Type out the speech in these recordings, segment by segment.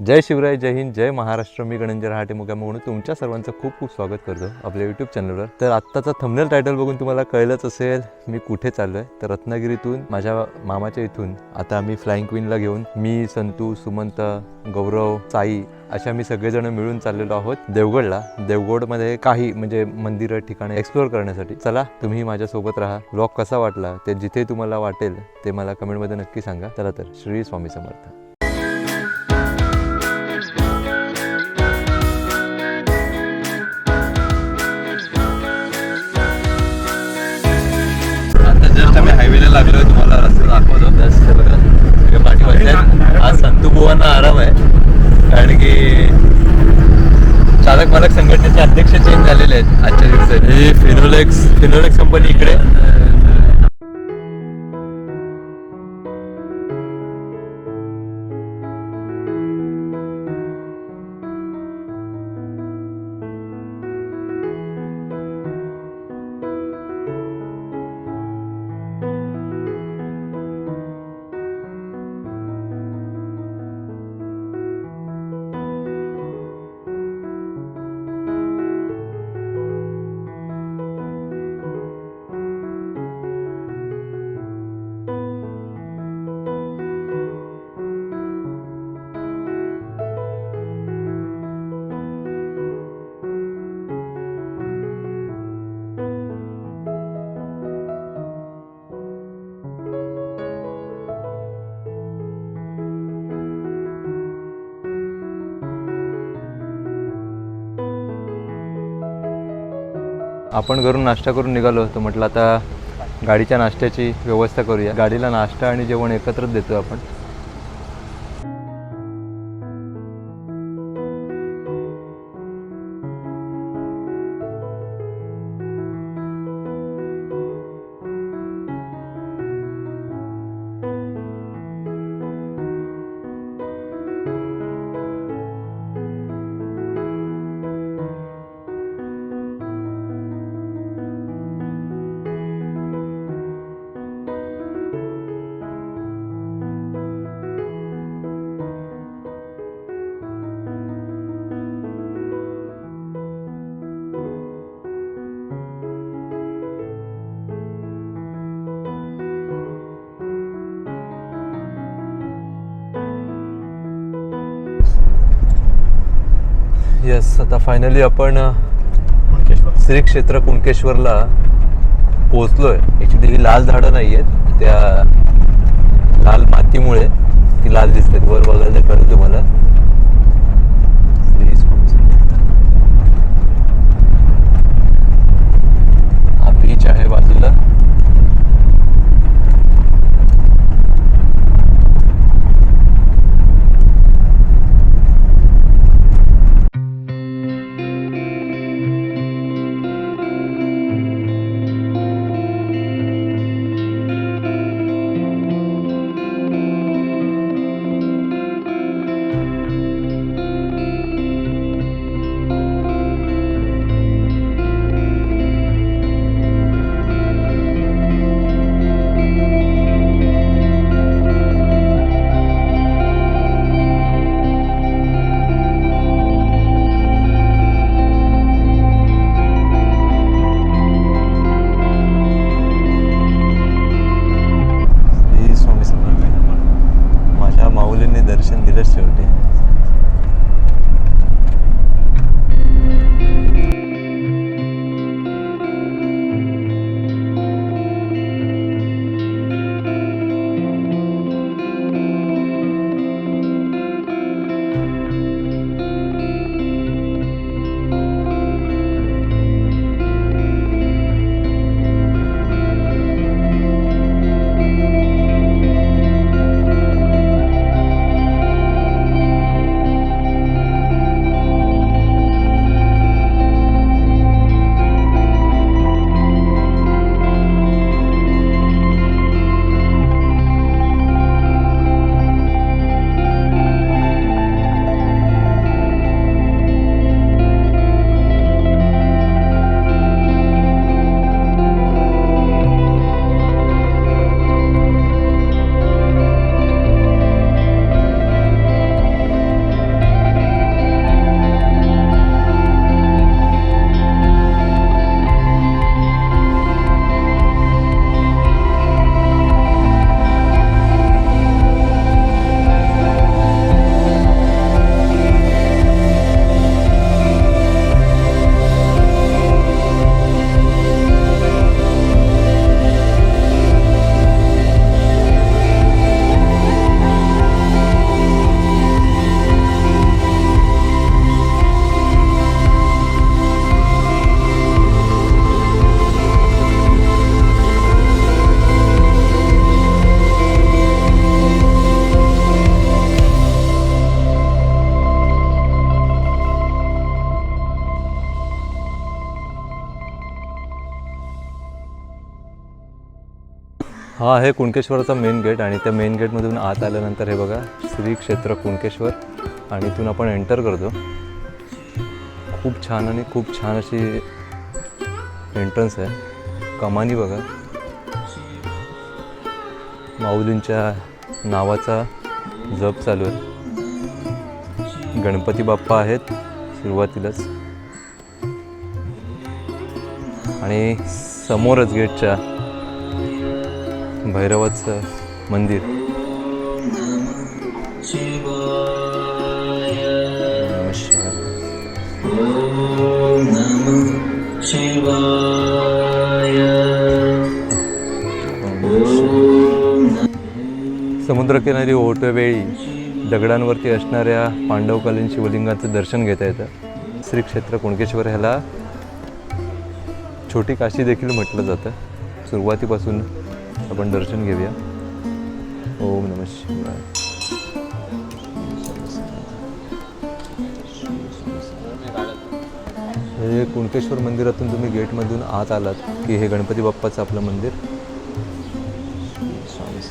जय शिवराय जय हिंद जय महाराष्ट्र. मी गणंजय रहाटे म्हणून तुमच्या सर्वांचं खूप खूप स्वागत करतो आपल्या यूट्यूब चॅनलवर तर आत्ताचा थंबनेल टायटल बघून तुम्हाला कळलंच असेल मी कुठे चाललो आहे तर रत्नागिरीतून माझ्या मामाच्या इथून आता आम्ही फ्लाईंग क्वीनला घेऊन मी संतू सुमंत गौरव साई अशा मी सगळेजण मिळून चाललेलो आहोत देवगडला. देवगडमध्ये काही म्हणजे मंदिरं ठिकाणे एक्सप्लोअर करण्यासाठी. चला तुम्ही माझ्यासोबत राहा. ब्लॉग कसा वाटला ते जिथे तुम्हाला वाटेल ते मला कमेंटमध्ये नक्की सांगा. चला तर श्री स्वामी समर्थ. रस्ता दाखवतो जस्ट बघा. सगळे पाठीमागे आहेत. आज संतू बुवांना आराम आहे. कारण की चालक मालक संघटनेचे अध्यक्ष चेंज झालेले आहेत आजच्या दिवसात ही फिनोलेक्स फिनोलेक्स कंपनी इकडे. आपण घरून नाश्ता करून निघालो होतो. म्हटलं आता गाडीच्या नाश्त्याची व्यवस्था करूया. गाडीला नाश्ता आणि जेवण एकत्रच देतो आपण. येस आता फायनली आपण श्री क्षेत्र कुणकेश्वरला पोहोचलोय. ॲक्च्युली ही लाल झाडं नाही आहेत त्या लाल मातीमुळे ती लाल दिसतात. वर बघायला कळेल तुम्हाला. हा आहे कुणकेश्वराचा मेन गेट आणि त्या मेन गेटमधून आत आल्यानंतर हे बघा श्री क्षेत्र कुणकेश्वर आणि इथून आपण एंटर करतो. खूप छान आणि खूप छान अशी एंट्रन्स आहे. कमानी बघा. माऊलींच्या नावाचा जप चालू आहे. गणपती बाप्पा आहेत सुरुवातीलाच. आणि समोरच गेटच्या भैरवाचं मंदिर. समुद्रकिनारी ओटवेळी दगडांवरती असणाऱ्या पांडवकालीन शिवलिंगाचं दर्शन घेता येतं. श्री क्षेत्र कुणकेश्वर ह्याला छोटी काशी देखील म्हटलं जातं. सुरुवातीपासून आपण दर्शन घेऊया. ओम नम शिवाय. हे कुणकेश्वर मंदिरातून तुम्ही गेटमधून आत आलात की हे गणपती बाप्पाचं आपलं मंदिर? स्वामी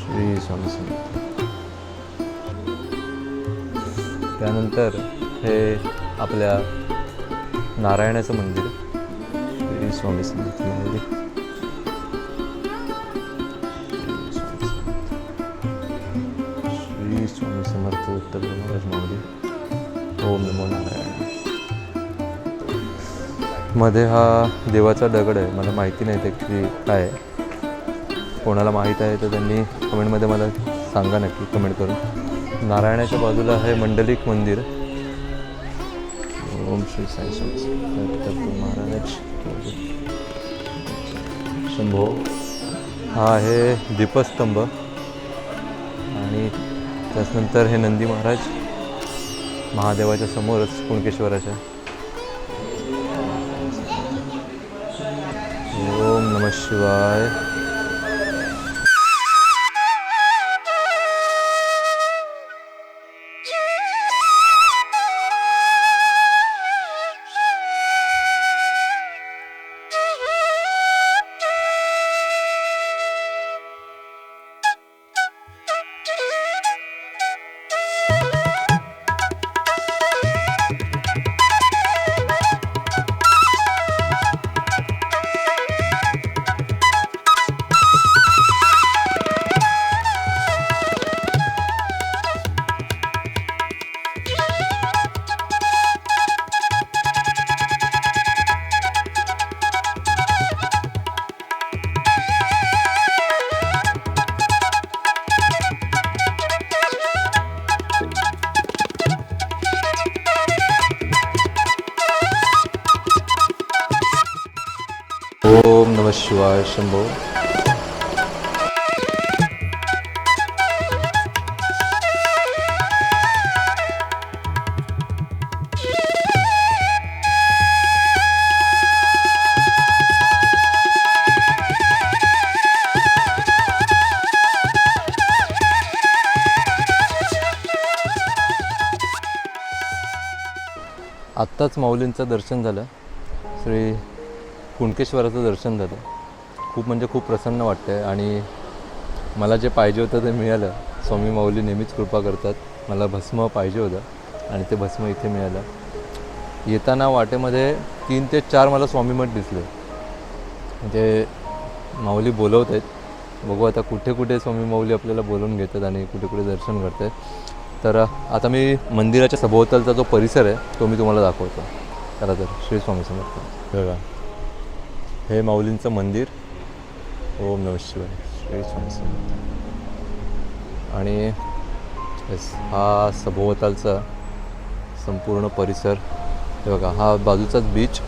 श्री स्वामी त्यानंतर हे आपल्या नारायणाचं मंदिर श्री स्वामी समर्थ मंदिर. श्री स्वामी समर्थ उत्तर महाराज मंदिर. ओम नमो नारायण. मध्ये हा देवाचा दगड आहे. मला माहिती नाही ते की काय कोणाला माहीत आहे तर त्यांनी कमेंटमध्ये मला सांगा नक्की कमेंट करून. नारायणाच्या बाजूला आहे मंडलिक मंदिर. ओम श्री साई स्वामी महाराज. शंभो. हा आहे दीपस्तंभ. आणि त्याच्यानंतर हे नंदी महाराज महादेवाच्या समोरच कुणकेश्वराच्या. ओम नम शिवाय. शिवाय शंभो? आत्ताच माऊलींचं दर्शन झालं. श्री कुणकेश्वराचं दर्शन झालं. खूप म्हणजे खूप प्रसन्न वाटतं आणि मला जे पाहिजे होतं ते मिळालं. स्वामी माऊली नेहमीच कृपा करतात. मला भस्म पाहिजे होतं आणि ते भस्म इथे मिळालं. येताना वाटेमध्ये तीन ते चार मला स्वामीमठ दिसले. म्हणजे माऊली बोलवत आहेत बघू आता कुठे कुठे स्वामी माऊली आपल्याला बोलवून घेतात आणि कुठे कुठे दर्शन करतात तर आता मी मंदिराच्या सभोवतालचा जो परिसर आहे तो मी तुम्हाला दाखवतो. चला तर श्री स्वामी समर्थ. बघा. हे माऊलींचं मंदिर. ओम नम शिवाय. श्री स्वामी आणि हा सभोवतालचा संपूर्ण परिसर हे बघा हा बाजूचाच बीच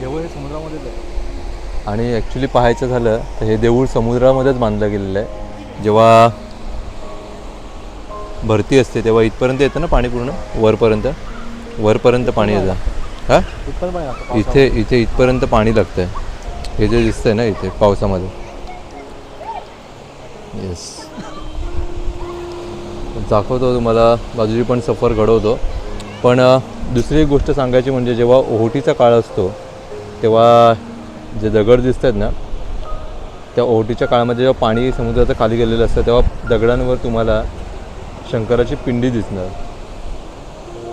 देऊळ हे समुद्रामध्येच आहे. आणि ॲक्च्युली पाहायचं झालं तर हे देऊळ समुद्रामध्येच बांधलं गेलेलं आहे. जेव्हा भरती असते तेव्हा इथपर्यंत येतं ना पाणी पूर्ण? वरपर्यंत? वरपर्यंत पाणी येतं. हां? लागतं इथे इथे इथपर्यंत पाणी लागतंय. हे जे दिसतंय ना इथे पावसामध्ये. येस दाखवतो तुम्हाला बाजूची पण सफर घडवतो. पण दुसरी एक गोष्ट सांगायची म्हणजे जेव्हा ओहोटीचा काळ असतो तेव्हा जे दगड दिसतात ना त्या ओहोटीच्या काळामध्ये जेव्हा पाणी समुद्राचं खाली गेलेलं असतं तेव्हा दगडांवर तुम्हाला शंकराची पिंडी दिसणार.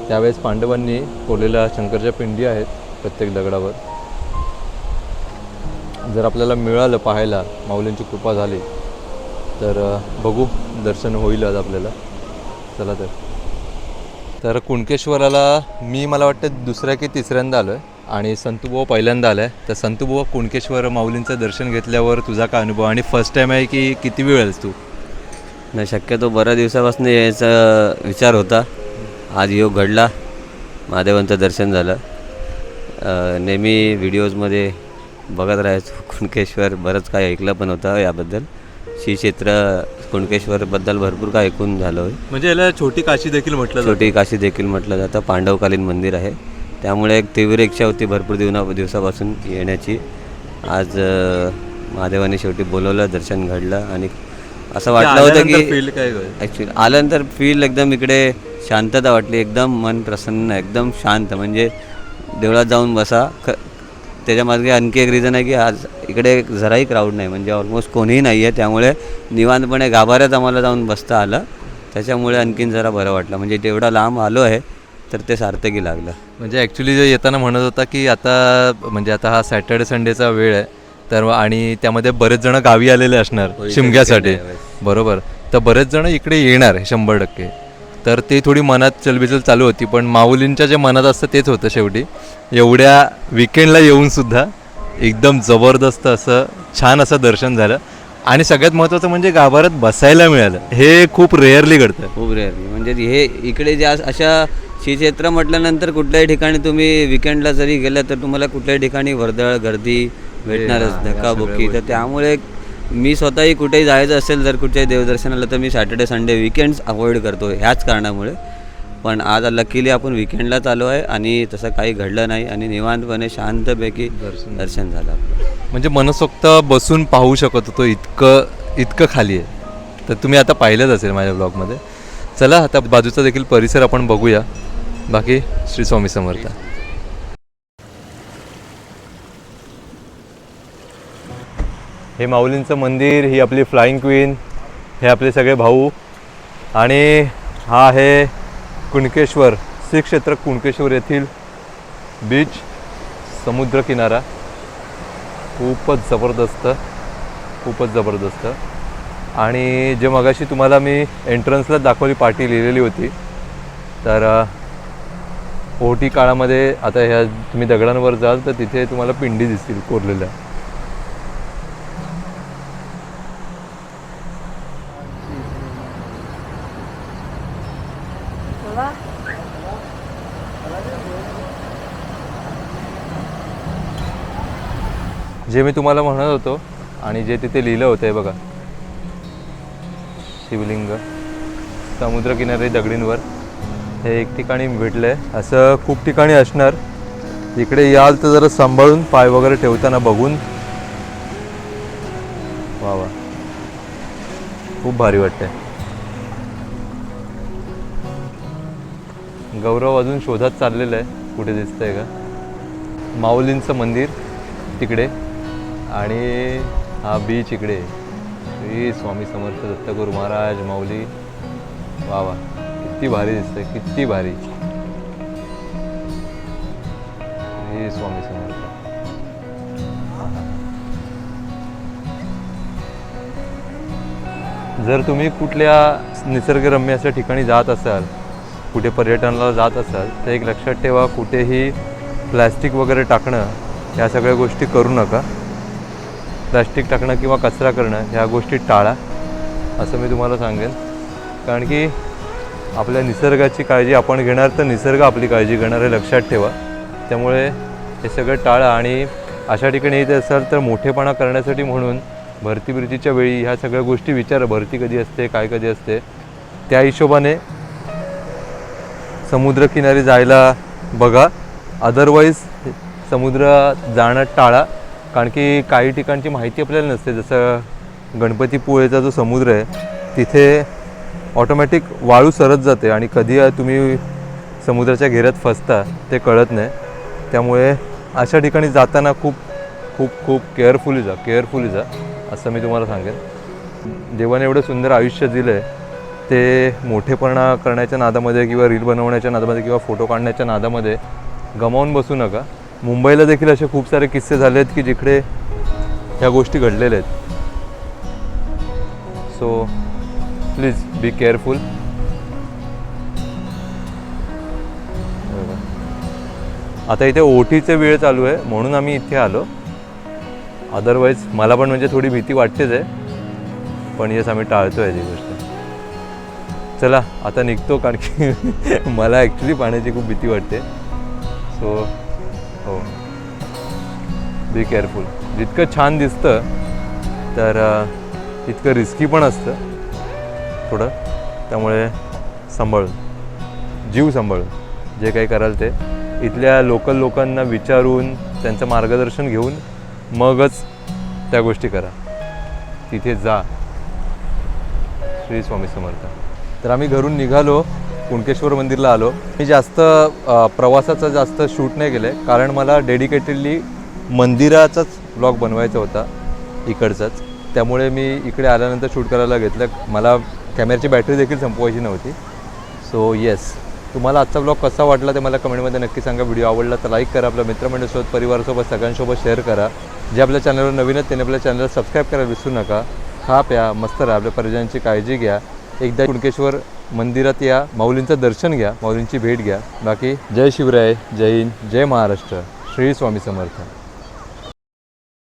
त्यावेळेस पांडवांनी कोरलेल्या शंकरच्या पिंडी आहेत प्रत्येक दगडावर. जर आपल्याला मिळालं पाहायला माऊलींची कृपा झाली तर बघू दर्शन होईल आज आपल्याला. चला तर. तर कुणकेश्वराला मी मला वाटतं दुसऱ्या की तिसऱ्यांदा आलो आहे आणि संतूबुवा पहिल्यांदा आला आहे तर संतूबुवा कुणकेश्वर माऊलींचं दर्शन घेतल्यावर तुझा काय अनुभव? आणि फर्स्ट टाईम आहे की किती वेळ आहेस तू? नाही शक्यतो बऱ्या दिवसापासून यायचा विचार होता. आज योग घडला. महादेवांचं दर्शन झालं. नेहमी व्हिडिओजमध्ये बघत राहायचो. कुणकेश्वर बरंच काय ऐकलं पण होतं याबद्दल. श्री क्षेत्र कुणकेश्वरबद्दल भरपूर काय ऐकून झालं होय म्हणजे याला छोटी काशी देखील म्हटलं छोटी काशी देखील म्हटलं जातं. पांडवकालीन मंदिर आहे. त्यामुळे एक तीव्र इच्छा होती भरपूर दिवना दिवसापासून येण्याची. आज महादेवाने शेवटी बोलवलं दर्शन घडलं आणि असं वाटलं होतं की फील काय ॲक्च्युली आल्यानंतर फील एकदम इकडे शांतता वाटली एकदम मन प्रसन्न एकदम शांत. म्हणजे देवळात जाऊन बसा. ख त्याच्यामागे आणखी एक रिझन आहे की आज इकडे जराही क्राऊड नाही. म्हणजे ऑलमोस्ट कोणीही नाही आहे. त्यामुळे निवांतपणे गाभाऱ्यात आम्हाला जाऊन बसता आलं. त्याच्यामुळे आणखीन जरा बरं वाटलं. म्हणजे जेवढा लांब आलो आहे तर ते सार्थकी लागलं. म्हणजे ॲक्च्युली जे येताना म्हणत होता की आता म्हणजे आता हा सॅटर्डे संडेचा वेळ आहे. तर आणि त्यामध्ये बरेच जण गावी आलेले असणार शिमग्यासाठी. बरोबर. तर बरेच जण इकडे येणार आहे शंभर टक्के. तर ते थोडी मनात चलबिचल चालू होती पण माऊलींच्या जे मनात असतं तेच होतं शेवटी. एवढ्या विकेंडला येऊन सुद्धा एकदम जबरदस्त असं छान असं दर्शन झालं. आणि सगळ्यात महत्त्वाचं म्हणजे गाभाऱ्यात बसायला मिळालं. हे खूप रेअरली घडतं. खूप रेअरली म्हणजे हे इकडे ज्या अशा श्रीक्षेत्र म्हटल्यानंतर कुठल्याही ठिकाणी तुम्ही विकेंडला जरी गेलं तर तुम्हाला कुठल्याही ठिकाणी वर्दळ गर्दी भेटणारच धक्काबुक्की. तर त्यामुळे मी स्वतःही कुठेही जायचं असेल जर कुठच्याही देवदर्शनाला तर मी सॅटर्डे संडे विकेंड्स अवॉइड करतो ह्याच कारणामुळे. पण आज लकीली आपण विकेंडलाच आलो आहे आणि तसं काही घडलं नाही आणि निवांतपणे शांतपैकी दर्शन झालं. आपलं. म्हणजे मनसोक्त बसून पाहू शकत होतो इतकं इतकं खाली आहे. तर तुम्ही आता पाहिलंच असेल माझ्या ब्लॉगमध्ये चला आता बाजूचा देखील परिसर आपण बघूया. बाकी श्री स्वामी समर्थ. हे माऊलींचं मंदिर ही आपली फ्लाईंग क्वीन हे आपले सगळे भाऊ. आणि हा आहे कुणकेश्वर श्री क्षेत्र कुणकेश्वर येथील बीच समुद्रकिनारा खूपच जबरदस्त खूपच जबरदस्त. आणि जे मगाशी तुम्हाला मी एंट्रन्सला दाखवली पाटी लिहिलेली होती तर ओटी काळामध्ये आता ह्या तुम्ही दगडांवर जाल तर तिथे तुम्हाला पिंडी दिसतील कोरलेल्या. जे मी तुम्हाला म्हणत होतो आणि जे तिथे लिहिलं होतं आहे बघा. शिवलिंग समुद्रकिनारी दगडींवर. हे एक ठिकाणी भेटलं आहे असं खूप ठिकाणी असणार. इकडे याल तर जरा सांभाळून पाय वगैरे ठेवताना बघून. वा वा. खूप भारी वाटतंय. गौरव अजून शोधात चाललेलं आहे कुठे दिसतंय का? माऊलींचं मंदिर तिकडे. आणि हा बीच इकडे श्री स्वामी समर्थ दत्तगुरू महाराज माऊली. वा वा. किती भारी दिसतंय किती भारी. श्री स्वामी समर्थ. जर तुम्ही कुठल्या निसर्गरम्य अशा ठिकाणी जात असाल कुठे पर्यटनाला जात असाल तर एक लक्षात ठेवा कुठेही प्लॅस्टिक वगैरे टाकणं या सगळ्या गोष्टी करू नका. प्लॅस्टिक टाकणं किंवा कचरा करणं ह्या गोष्टी टाळा असं मी तुम्हाला सांगेन. कारण की आपल्या निसर्गाची काळजी आपण घेणार तर निसर्ग आपली काळजी घेणार हे लक्षात ठेवा. त्यामुळे हे सगळं टाळा आणि अशा ठिकाणी येत असाल तर मोठेपणा करण्यासाठी म्हणून भरती बिरतीच्या वेळी ह्या सगळ्या गोष्टी विचारा. भरती कधी असते काय कधी असते? त्या हिशोबाने समुद्रकिनारी जायला बघा. अदरवाईज समुद्र जाणं टाळा. कारण की काही ठिकाणची माहिती आपल्याला नसते. जसं गणपतीपुळेचा जो समुद्र आहे तिथे ऑटोमॅटिक वाळू सरत जाते आणि कधी तुम्ही समुद्राच्या घेऱ्यात फसता ते कळत नाही. त्यामुळे अशा ठिकाणी जाताना खूप खूप खूप केअरफुली जा केअरफुली जा असं मी तुम्हाला सांगेन. देवाने एवढं सुंदर आयुष्य दिलं आहे ते मोठेपणा करण्याच्या नादामध्ये किंवा रील बनवण्याच्या नादामध्ये किंवा फोटो काढण्याच्या नादामध्ये गमावून बसू नका. मुंबईला देखील असे खूप सारे किस्से झाले आहेत की जिकडे ह्या गोष्टी घडलेल्या आहेत. सो प्लीज बी केअरफुल आता इथे ओटीचे वेळ चालू आहे म्हणून आम्ही इथे आलो. अदरवाईज मला पण म्हणजे थोडी भीती वाटतेच आहे. पण येस आम्ही टाळतो आहे ती गोष्ट. चला आता निघतो कारण की मला ॲक्च्युली पाण्याची खूप भीती वाटते. सो हो. बी केअरफुल जितकं छान दिसतं तर तितकं रिस्की पण असतं. थोडं. त्यामुळे सांभाळ. जीव सांभाळ. जे काही कराल ते. इथल्या लोकल लोकांना विचारून त्यांचं मार्गदर्शन घेऊन मगच त्या गोष्टी करा. तिथे जा. श्री स्वामी समर्थ. तर आम्ही घरून निघालो. कुणकेश्वर मंदिरला आलो. मी जास्त प्रवासाचा प्रवासाचं जास्त शूट नाही केलं आहे कारण मला डेडिकेटेडली मंदिराचाच ब्लॉग बनवायचा होता इकडचाच. त्यामुळे मी इकडे आल्यानंतर शूट करायला घेतलं. मला कॅमेऱ्याची बॅटरी देखील संपवायची नव्हती. सो येस तुम्हाला आजचा ब्लॉग कसा वाटला ते मला कमेंटमध्ये नक्की सांगा. व्हिडिओ आवडला तर लाईक करा. आपल्या मित्रमंडळीसोबत परिवारासोबत सगळ्यांसोबत शेअर करा. जे आपल्या चॅनलवर नवीन आहेत त्यांनी आपल्या चॅनलला सबस्क्राईब करायला विसरू नका. खा प्या मस्त राहा. आपल्या परिजनांची काळजी घ्या. एकदा कुणकेश्वर मंदिरात या माऊलींचं दर्शन घ्या माऊलींची भेट घ्या. बाकी जय शिवराय जय हिंद जय महाराष्ट्र. श्री स्वामी समर्थ.